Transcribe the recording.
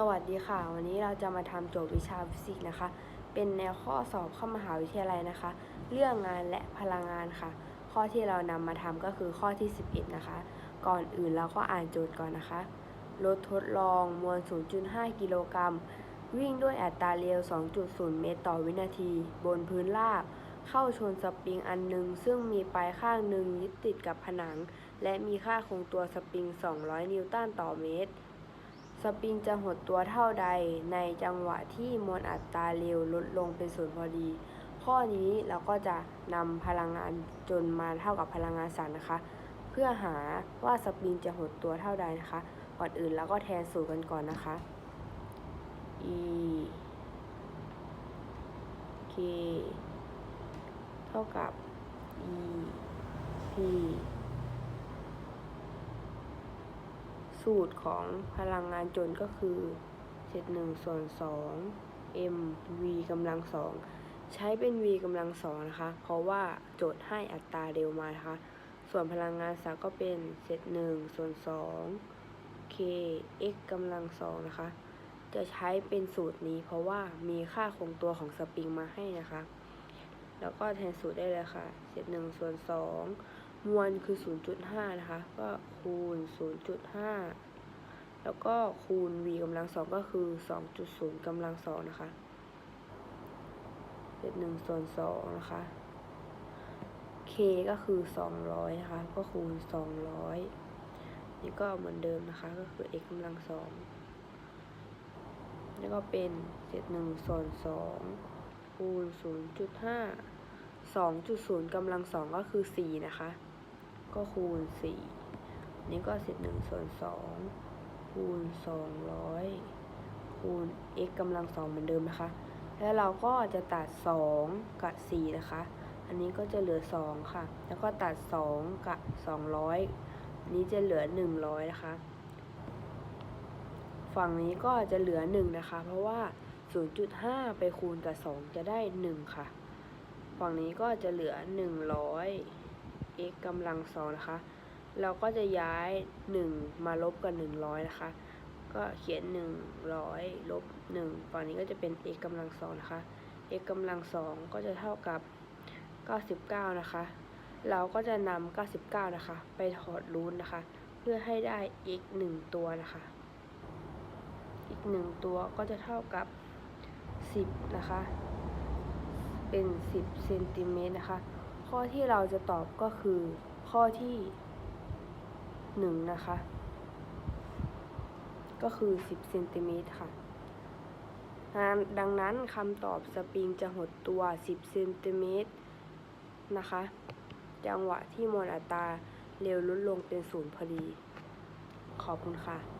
สวัสดีค่ะ วันนี้เราจะมาทำโจทย์วิชาฟิสิกส์นะคะ เป็นแนวข้อสอบเข้ามหาวิทยาลัยนะคะ เรื่องงานและพลังงานค่ะ ข้อที่เรานำมาทำก็คือข้อที่ 11 นะคะ ก่อนอื่นเราก็อ่านโจทย์ก่อนนะคะรถทดลองมวล 0.5 กิโลกรัม วิ่งด้วยอัตราเร็ว 2.0 เมตรต่อวินาที บนพื้นราบ เข้าชนสปริงอันหนึ่งซึ่งมีปลายข้างหนึ่งยึดติดกับผนัง และมีค่าคงตัวสปริง 200 นิวตันต่อเมตร สปริงจะหดตัวเท่าใดในจังหวะที่มวลอัตราเร็วลดลงเป็นศูนย์พอดี ข้อนี้เราก็จะนำพลังงานจนมาเท่ากับพลังงานสั่นนะคะ เพื่อหาว่าสปริงจะหดตัวเท่าใดนะคะ ก่อนอื่นเราก็แทนสูตรกันก่อนนะคะ e k เท่ากับ e p สูตรของพลังงานจนก็คือเศษหนึ่งส่วนสอง m v กำลังสองใช้เป็น v กำลังสองนะคะ เพราะว่าโจทย์ให้อัตราเร็วมานะคะ ส่วนพลังงานสักก็เป็นเศษหนึ่งส่วนสอง k x กำลังสองนะคะ จะใช้เป็นสูตรนี้ เพราะว่ามีค่าคงตัวของสปริงมาให้นะคะ แล้วก็แทนสูตรได้เลยค่ะ เศษหนึ่งส่วนสองมวลคือ 0.5 นะคะ ก็คูณ 0.5 แล้วก็คูณ v กำลังสองก็คือ 2.0กำลังสองนะคะเศษหนึ่งส่วนสองนะคะ k ก็คือ 200 นะคะ ก็คูณ 200 นี่ก็เหมือนเดิมนะคะ ก็คือ x กำลังสองแล้วก็เป็นเศษหนึ่งส่วนสองคูณ 0.5 2.0กำลังสองก็คือ 4 นะคะ ก็คูณ 4 นี่ก็เศษหนึ่งส่วนสอง คูณ 200 คูณ x กำลังสองเหมือนเดิมนะคะ แล้วเราก็จะตัด 2 กับ 4 นะคะ อันนี้ก็จะเหลือ 2 ค่ะ แล้วก็ตัด 2 กับ 200 อันนี้จะเหลือ 100 นะคะ ฝั่งนี้ก็จะเหลือ 1 นะคะ เพราะว่า 0.5 ไปคูณกับ 2 จะได้ 1 ค่ะ ฝั่งนี้ก็จะเหลือ 100 x กำลังสองนะคะ เราก็จะย้าย 1 มาลบกับ 100 นะคะ ก็เขียน 100ลบ1ฝั่งนี้ก็จะเป็น x กำลังสองนะคะ x กำลังสองก็จะเท่ากับ 99 นะคะ เราก็จะนำ99 นะคะ ไปถอดรูทนะคะ เพื่อให้ได้ x 1 ตัวนะคะอีกหนึ่งตัวก็จะเท่ากับ 10 นะคะ เป็น 10 เซนติเมตรนะคะ ข้อที่เราจะตอบก็คือข้อที่ 1 นะคะ ก็คือ 10เซนติเมตรค่ะ ดังนั้นคำตอบสปริงจะหดตัว 10เซนติเมตรนะคะ จังหวะที่มวลอัตราเร็วลดลงเป็นศูนย์พอดี ขอบคุณค่ะ